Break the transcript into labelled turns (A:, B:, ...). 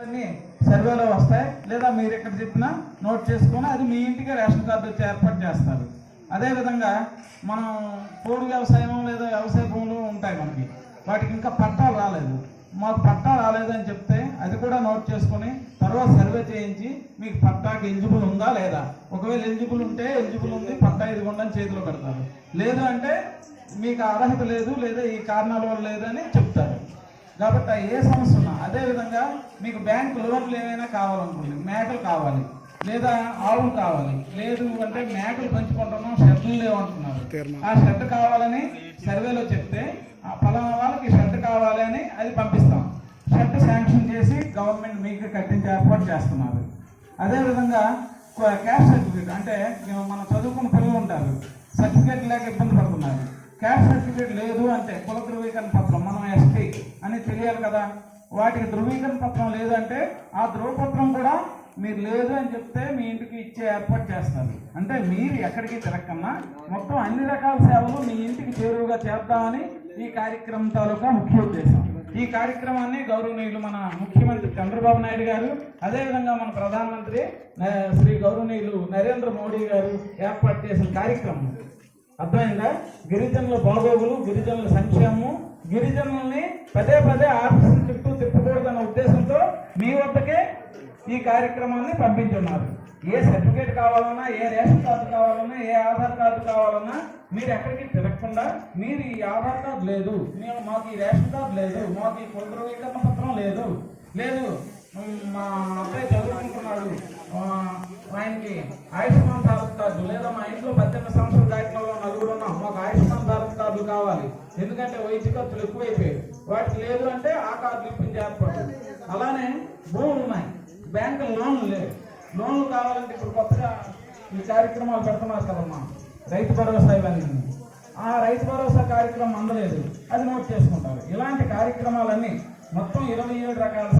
A: అన్ని సర్వేలో వస్తాయి. లేదా మీరు ఇక్కడ చెప్పినా నోట్ చేసుకొని అది మీ ఇంటికి రేషన్ కార్డు వచ్చి ఏర్పాటు చేస్తారు. అదేవిధంగా మనం పోడు వ్యవసాయం లేదా వ్యవసాయ భూములు ఉంటాయి మనకి. వాటికి ఇంకా పట్టాలు రాలేదు. మాకు పట్టా రాలేదని చెప్తే అది కూడా నోట్ చేసుకొని తర్వాత సర్వే చేయించి మీకు పట్టాకి ఎలిజిబుల్ ఉందా లేదా? ఒకవేళ ఎలిజిబుల్ ఉంటే ఎలిజిబుల్ ఉంది పట్టా ఇదిగోండి చేతిలో పెడతారు. లేదు అంటే మీకు అర్హత లేదు లేదా ఈ కారణాల వల్ల లేదని చెప్తారు. కాబట్టి ఏ సమస్య ఉన్నా అదే విధంగా మీకు బ్యాంక్ లోన్లు ఏమైనా కావాలనుకోండి మేకలు కావాలి లేదా ఆవులు కావాలి లేదు అంటే మేకలు పెంచుకుంటున్నాం షెడ్లు లేవంటున్నారు ఆ షెడ్ కావాలని సర్వేలో చెప్తే ఆ ఫలానా వాళ్ళకి షెడ్ కావాలి అని అది పంపిస్తాం. షెడ్ శాంక్షన్ చేసి గవర్నమెంట్ మీకు కట్టించి ఏర్పాటు చేస్తున్నారు. అదేవిధంగా క్యాష్ సర్టిఫికేట్ అంటే మనం చదువుకున్న పిల్లలు ఉంటారు సర్టిఫికేట్ లేక ఇబ్బంది పడుతున్నారు. క్యాష్ సర్టిఫికేట్ లేదు అంటే కుల ధృవీకరణ పత్రం మనం ఎస్టీ అని తెలియాలి కదా. వాటికి ధృవీకరణ పత్రం లేదంటే ఆ ధృవపత్రం కూడా మీరు లేదు అని చెప్తే మీ ఇంటికి ఇచ్చే ఏర్పాటు చేస్తారు అంటే మీరు ఎక్కడికి తిరగకన్నా మొత్తం అన్ని రకాల సేవలు మీ ఇంటికి చేరువుగా చేద్దామని ఈ కార్యక్రమం తాలూకా ముఖ్య ఉద్దేశం. ఈ కార్యక్రమాన్ని గౌరవనీయులు మన ముఖ్యమంత్రి చంద్రబాబు నాయుడు గారు అదేవిధంగా మన ప్రధానమంత్రి శ్రీ గౌరవనీయులు నరేంద్ర మోడీ గారు ఏర్పాటు చేసిన కార్యక్రమం. అర్థమైందా? గిరిజనుల బాగోగులు గిరిజనుల సంక్షేమము గిరిజనుల్ని పదే పదే ఆఫీసుల చుట్టూ తిప్పకూడదన్న ఉద్దేశంతో మీ వద్దకే ఈ కార్యక్రమాన్ని పంపించున్నారు. ఏ సర్టిఫికేట్ కావాలన్నా ఏ రేషన్ కార్డు కావాలన్నా ఏ ఆధార్ కార్డు కావాలన్నా మీరు ఎక్కడికి తిరగకుండా మీరు ఈ ఆధార్ కార్డు లేదు మేము మాకు ఈ రేషన్ కార్డు లేదు మాకు ఈ కుల ధృవీకరణ పత్రం లేదు లేదు మా అబ్బాయి చదువుకుంటున్నాడు మా ఆయనకి ఆయుష్మాన్ భారత్ కార్డు లేదా మా ఇంట్లో పద్దెనిమిది సంవత్సరాలు దాటిన వాళ్ళు నలుగురు ఉన్నాం మాకు ఆయుష్మాన్ భారత్ కార్డు కావాలి. ఎందుకంటే వైద్య ఖర్చులు ఎక్కువైపోయాయి. వాటికి లేదు అంటే ఆ కార్డు ఇప్పించి ఏర్పాటు అలానే భూములు ఉన్నాయి. బ్యాంకు లోన్లు లేవు. లోన్లు కావాలంటే ఇప్పుడు కొత్తగా ఈ కార్యక్రమాలు పెడుతున్నారు కదమ్మా రైతు భరోసా ఇవన్నీ. ఆ రైతు భరోసా కార్యక్రమం అందలేదు. అది నోట్ చేసుకుంటారు. ఇలాంటి కార్యక్రమాలన్నీ మొత్తం ఇరవై ఏడు రకాల